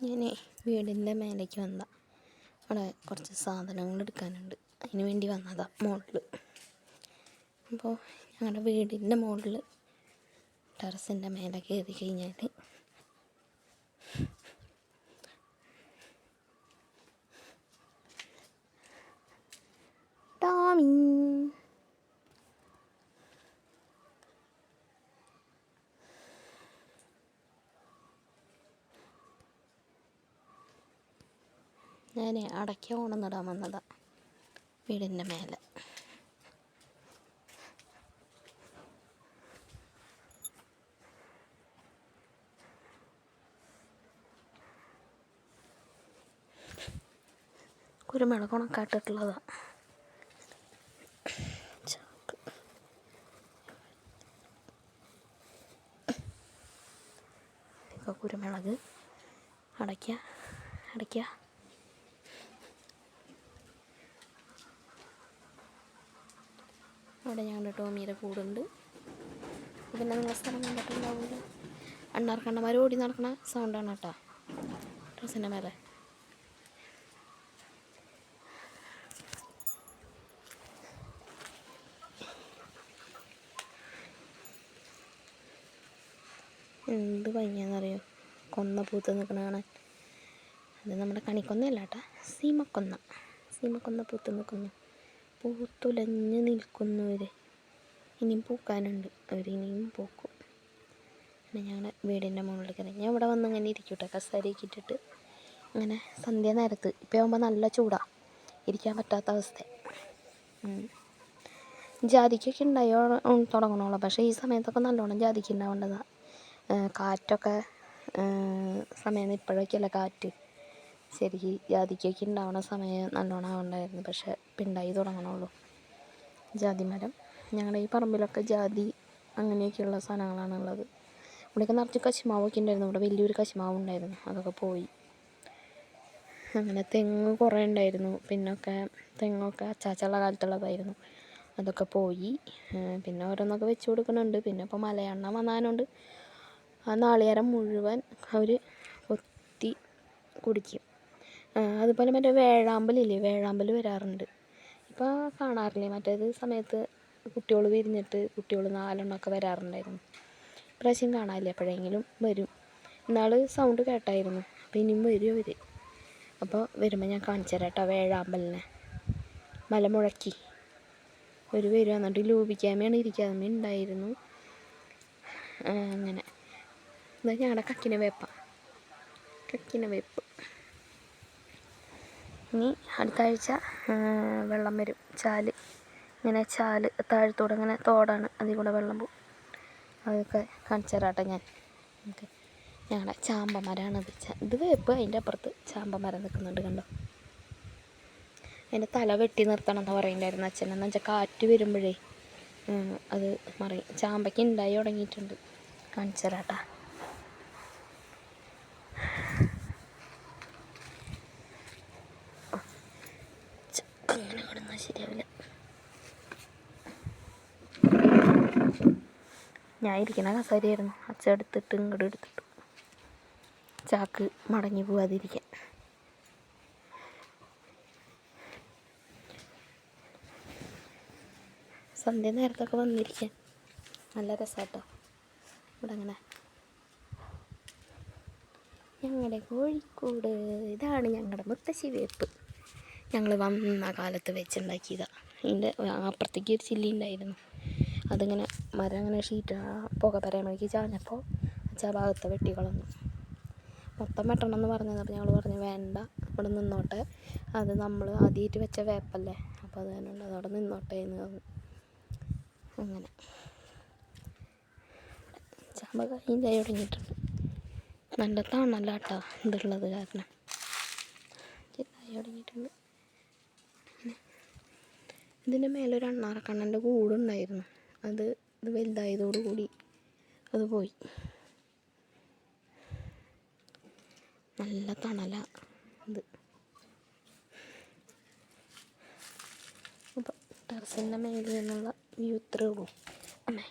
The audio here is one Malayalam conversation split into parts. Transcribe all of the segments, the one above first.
ഞാൻ വീടിന്റെ മേലേക്ക് വന്നതാ. അവിടെ കുറച്ച് സാധനങ്ങൾ എടുക്കാനുണ്ട്. അതിന് വേണ്ടി വന്നതാ മുകളിൽ അപ്പോൾ ഞങ്ങളുടെ വീടിന്റെ മുകളിൽ ടെറസിന്റെ മേലെ കയറി കഴിഞ്ഞാൽ ഞാൻ അടയ്ക്ക കൊണ്ടുവന്നിടാൻ വന്നതാണ് വീടിന്റെ മേലെ. കുരുമുളക് ഉണക്കാട്ടിട്ടുള്ളതാണ് കുരുമുളക്. അടയ്ക്ക. അടയ്ക്ക. അവിടെ ഞങ്ങളുടെ ടോമിയുടെ കൂടുണ്ട്. പിന്നെ നിങ്ങളെ സ്ഥലം കണ്ടിട്ടുണ്ടാവില്ല അണ്ണാർക്കണ്ണമാർ ഓടി നടക്കണ സൗണ്ടാണ് കേട്ടോ. ഡ്രസ്സിന്റെ മേലെ. എന്ത് ഭംഗിയാണെന്നറിയോ? കൊന്ന പൂത്ത് നിൽക്കണ കാണാൻ. അത് നമ്മുടെ കണിക്കൊന്നല്ല കേട്ടോ. സീമക്കൊന്ന. സീമക്കൊന്ന പൂത്ത് നിൽക്കുന്നു പൂത്തുലഞ്ഞ് നിൽക്കുന്നവർ ഇനിയും പൂക്കാനുണ്ട്. അവർ ഇനിയും പൂക്കും. പിന്നെ ഞങ്ങളുടെ വീടിന്റെ മുകളിൽ കയറി ഞാൻ ഇവിടെ വന്ന് അങ്ങനെ ഇരിക്കും കേട്ടോ കസേരയൊക്കെ ഇട്ടിട്ട് അങ്ങനെ സന്ധ്യ നേരത്ത്. ഇപ്പോൾ ആകുമ്പോൾ നല്ല ചൂടാണ് ഇരിക്കാൻ പറ്റാത്ത അവസ്ഥ. ജാതിക്കൊക്കെ ഉണ്ടായോ തുടങ്ങണോളൂ. പക്ഷേ ഈ സമയത്തൊക്കെ നല്ലോണം ജാതിക്ക് ഉണ്ടാവേണ്ടതാണ് കാറ്റൊക്കെ സമയം ഇപ്പോഴൊക്കെയല്ല കാറ്റ്. ശരിക്ക് ജാതിക്കൊക്കെ ഉണ്ടാവണ സമയം നല്ലോണം ആവണ്ടായിരുന്നു. പക്ഷേ പിണ്ടായി തുടങ്ങണുള്ളൂ. ജാതി മരം. ഞങ്ങളുടെ ഈ പറമ്പിലൊക്കെ ജാതി അങ്ങനെയൊക്കെയുള്ള സാധനങ്ങളാണ് ഉള്ളത് ഇവിടെയൊക്കെ നിറച്ച് കശുമാവൊക്കെ ഉണ്ടായിരുന്നു. ഇവിടെ വലിയൊരു കശുമാവ് ഉണ്ടായിരുന്നു. അതൊക്കെ പോയി. അങ്ങനെ തെങ്ങ് കുറേ ഉണ്ടായിരുന്നു. പിന്നൊക്കെ തെങ്ങൊക്കെ അച്ചാച്ചുള്ള കാലത്തുള്ളതായിരുന്നു. അതൊക്കെ പോയി. പിന്നെ ഓരോന്നൊക്കെ വെച്ച് കൊടുക്കുന്നുണ്ട്. പിന്നെ ഇപ്പോൾ മലയണ്ണ വന്നാനുണ്ട്. ആ നാളികേരം മുഴുവൻ അവർ കൊത്തി കുടിക്കും. അതുപോലെ മറ്റേ വേഴാമ്പലില്ലേ വേഴാമ്പൽ വരാറുണ്ട്. ഇപ്പോൾ കാണാറില്ലേ? മറ്റേത് സമയത്ത് കുട്ടികൾ വിരിഞ്ഞിട്ട് കുട്ടികൾ നാലെണ്ണമൊക്കെ വരാറുണ്ടായിരുന്നു. ഇപ്രാവശ്യം കാണാനില്ല എപ്പോഴെങ്കിലും വരും. ഇന്നാൾ സൗണ്ട് കേട്ടായിരുന്നു അപ്പോൾ ഇനിയും വരും അവർ അപ്പോൾ വരുമ്പോൾ ഞാൻ കാണിച്ചു തരാം കേട്ടോ വേഴാമ്പലിനെ. മല മുഴക്കി. ഒരു വരും. എന്നിട്ട് ലൂപിക്കാമയാണ് ഇരിക്കാമ ഉണ്ടായിരുന്നു. അങ്ങനെ. എന്നാൽ ഞങ്ങളുടെ കക്കിനെ വേപ്പ കക്കിനെ വേപ്പ് ഇനി അടുത്ത ആഴ്ച വെള്ളം വരും. ചാൽ. ഇങ്ങനെ ചാൽ താഴത്തോടെ ഇങ്ങനെ തോടാണ് അതിൽ കൂടെ വെള്ളം പോകും. അതൊക്കെ കാണിച്ചു തരാട്ടോ ഞാൻ. ഓക്കെ. ഞങ്ങളുടെ ചാമ്പ മരമാണത് ഇത് വേപ്പ് അതിന്റെ അപ്പുറത്ത് ചാമ്പ മരം നിൽക്കുന്നുണ്ട് കണ്ടോ? അതിന്റെ തല വെട്ടി നിർത്തണം എന്ന് പറയുന്നുണ്ടായിരുന്നു അച്ഛൻ. എന്ന് വെച്ചാൽ കാറ്റ് വരുമ്പോഴേ അത് മറിയും ചാമ്പയ്ക്ക് ഉണ്ടായി തുടങ്ങിയിട്ടുണ്ട്. കാണിച്ചു തരാട്ടാ ഇങ്ങനെ കിടന്നാൽ ശരിയാവില്ല. ഞാൻ ഇരിക്കണ കസേരയായിരുന്നു. അച്ഛ എടുത്തിട്ട് ഇങ്ങോട്ട് എടുത്തിട്ട്. ചാക്ക് മടങ്ങി പോവാതിരിക്കാൻ. സന്ധ്യ നേരത്തൊക്കെ വന്നിരിക്കാൻ. നല്ല രസാട്ടോ. ഇവിടെ അങ്ങനെ ഞങ്ങളുടെ കോഴിക്കോട്. ഇതാണ് ഞങ്ങളുടെ മുത്തശ്ശി വേപ്പ് ഞങ്ങൾ വന്ന കാലത്ത് വെച്ചുണ്ടാക്കിയതാണ് ഇതിന്റെ അപ്പുറത്തേക്ക് ഒരു ചില്ലി ഉണ്ടായിരുന്നു. അതിങ്ങനെ മരം അങ്ങനെ ഷീറ്റ് ആ പുക പരമേക്ക് ചാഞ്ഞപ്പോൾ അച്ഛാ ഭാഗത്ത് വെട്ടികളൊന്നു മൊത്തം വെട്ടണം എന്ന് പറഞ്ഞത് അപ്പോൾ ഞങ്ങൾ പറഞ്ഞു വേണ്ട ഇവിടെ നിന്നോട്ടെ. അത് നമ്മൾ ആദ്യമായിട്ട് വെച്ച വേപ്പല്ലേ? അപ്പോൾ അത് തന്നെ അതവിടെ നിന്നോട്ടെ എന്ന് പറഞ്ഞു. അങ്ങനെ. ചാമ്പ കഴിഞ്ഞായി തുടങ്ങിയിട്ടുണ്ട്. നല്ല തണല കേട്ടോ ഇതുള്ളത് കാരണം. ഇതായി തുടങ്ങിയിട്ടുണ്ട്. ഇതിന്റെ മേലെ ഒരു അണ്ണാറക്കണ്ണന്റെ കൂടുണ്ടായിരുന്നു. അത് ഇത് വലുതായതോടുകൂടി അത് പോയി. നല്ല തണല ഇത്. അപ്പൊ ടെറസിന്റെ മേലിൽ നിന്നുള്ള വ്യൂ ഇത്രേ ഉള്ളൂ. അമ്മേ.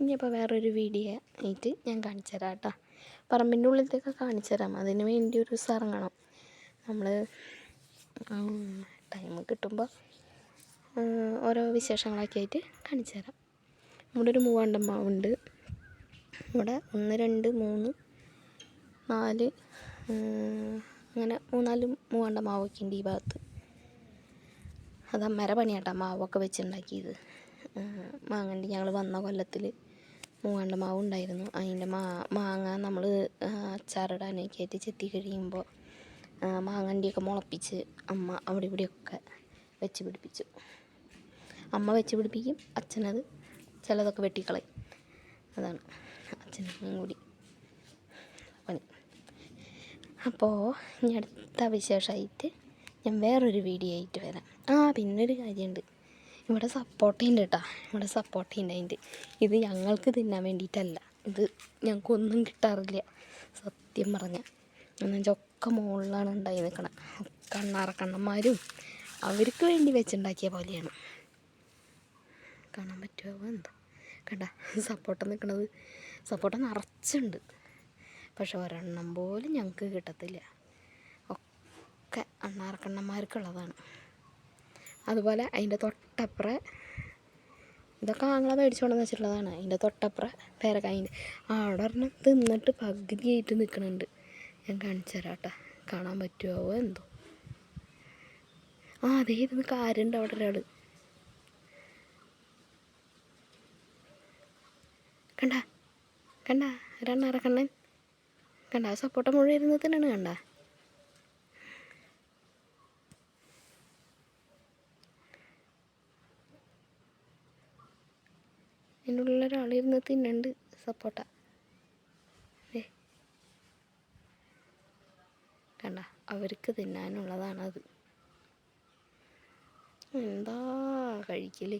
ഇനിയിപ്പോൾ വേറൊരു വീഡിയോ ആയിട്ട് ഞാൻ കാണിച്ചു തരാം കേട്ടോ. പറമ്പിന്റെ ഉള്ളിലത്തേക്ക് കാണിച്ചു തരാം. അതിന് വേണ്ടി ഒരു ദിവസം ഇറങ്ങണം. നമ്മൾ ടൈം കിട്ടുമ്പോൾ ഓരോ വിശേഷങ്ങളൊക്കെ ആയിട്ട് കാണിച്ചു തരാം. നമ്മുടെ ഒരു മൂവാണ്ടം മാവുണ്ട് ഇവിടെ ഒന്ന് രണ്ട് മൂന്ന് നാല് അങ്ങനെ മൂന്നാൽ മൂവാണ്ട മാവൊക്കെ ഉണ്ട് ഈ ഭാഗത്ത്. അത് അമ്മേരെ പണിയാട്ടാ മാവൊക്കെ വെച്ചുണ്ടാക്കിയത്. മാങ്ങണ്ടി ഞങ്ങൾ വന്ന കൊല്ലത്തിൽ മൂവാണ്ട മാവ് ഉണ്ടായിരുന്നു അതിന്റെ മാ മാങ്ങ നമ്മൾ അച്ചാറിടാനൊക്കെ ആയിട്ട് ചെത്തി കഴിയുമ്പോൾ മാങ്ങണ്ടിയൊക്കെ മുളപ്പിച്ച് അമ്മ അവിടെ ഇവിടെയൊക്കെ വെച്ച് പിടിപ്പിച്ചു. അമ്മ വെച്ച് പിടിപ്പിക്കും അച്ഛനത് ചിലതൊക്കെ വെട്ടിക്കളയും. അതാണ് അച്ഛനും കൂടി പണി. അപ്പോൾ ഞാൻ അടുത്ത വിശേഷമായിട്ട് ഞാൻ വേറൊരു വീഡിയോ ആയിട്ട് വരാം. ആ പിന്നൊരു കാര്യമുണ്ട് ഇവിടെ സപ്പോർട്ടുണ്ട് കേട്ടോ ഇവിടെ സപ്പോർട്ടുണ്ട് അതിന്റെ. ഇത് ഞങ്ങൾക്ക് തിന്നാൻ വേണ്ടിയിട്ടല്ല. ഇത് ഞങ്ങൾക്കൊന്നും കിട്ടാറില്ല. സത്യം പറഞ്ഞാൽ എന്നുവെച്ചാൽ ഒക്കെ മുകളിലാണ് ഉണ്ടായി നിൽക്കണം കണ്ണാറക്കണ്ണന്മാരും അവർക്ക് വേണ്ടി വെച്ചുണ്ടാക്കിയ പോലെയാണ്. കാണാൻ പറ്റുമോ എന്താ? കണ്ട സപ്പോട്ട നിൽക്കണത് സപ്പോട്ട നിറച്ചുണ്ട്. പക്ഷെ ഒരെണ്ണം പോലും ഞങ്ങൾക്ക് കിട്ടത്തില്ല. ഒക്കെ അണ്ണാറക്കണ്ണന്മാർക്കുള്ളതാണ് അതുപോലെ അതിന്റെ തൊട്ടപ്പുറ ഇതൊക്കെ ആങ്ങളെ മേടിച്ചുകൊണ്ടെന്ന് വെച്ചിട്ടുള്ളതാണ്. അതിന്റെ തൊട്ടപ്പുറ പേരക്കായിന്റെ. അവിടെ ഒരെണ്ണം തിന്നിട്ട് പകുതിയായിട്ട് നിൽക്കുന്നുണ്ട് ഞാൻ കാണിച്ചു തരാം കേട്ടോ കാണാൻ പറ്റുമോ എന്തോ. ആ അതേ ഇരുന്ന് കാരുണ്ട് അവിടെ ഒരാൾ കണ്ട? കണ്ട? രണ്ടറക്കണ്ണൻ കണ്ട സപ്പോട്ട മുഴുവൻ ഇരുന്ന് തന്നെയാണ് കണ്ട. ഉള്ളിൽ ഒരാളിരുന്ന് തിന്നുണ്ട് സപ്പോട്ട കണ്ട. അവർക്ക് തിന്നാനുള്ളതാണത്. എന്താ കഴിക്കൽ?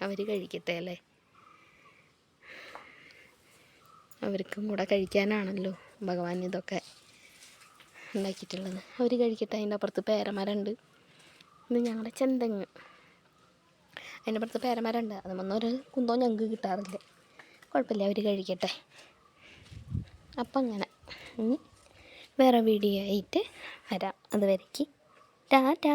അവർ കഴിക്കട്ടെ അല്ലേ? അവർക്കും കൂടെ കഴിക്കാനാണല്ലോ ഭഗവാൻ ഇതൊക്കെ ഉണ്ടാക്കിയിട്ടുള്ളത്. അവർ കഴിക്കട്ടെ അതിന്റെ അപ്പുറത്ത് പേരമരമുണ്ട് ഇത് ഞങ്ങളുടെ ചെന്തെങ്ങ്. അതിന്റെ അപ്പുറത്ത് പേരമരമുണ്ട് അത് ഒരു കുന്തോ ഞങ്ങൾക്ക് കിട്ടാറില്ല. കുഴപ്പമില്ല അവർ കഴിക്കട്ടെ. അപ്പം അങ്ങനെ. ഇനി വേറെ വീഡിയോ ആയിട്ട് വരാം. അതുവരേക്ക്. ടാറ്റാ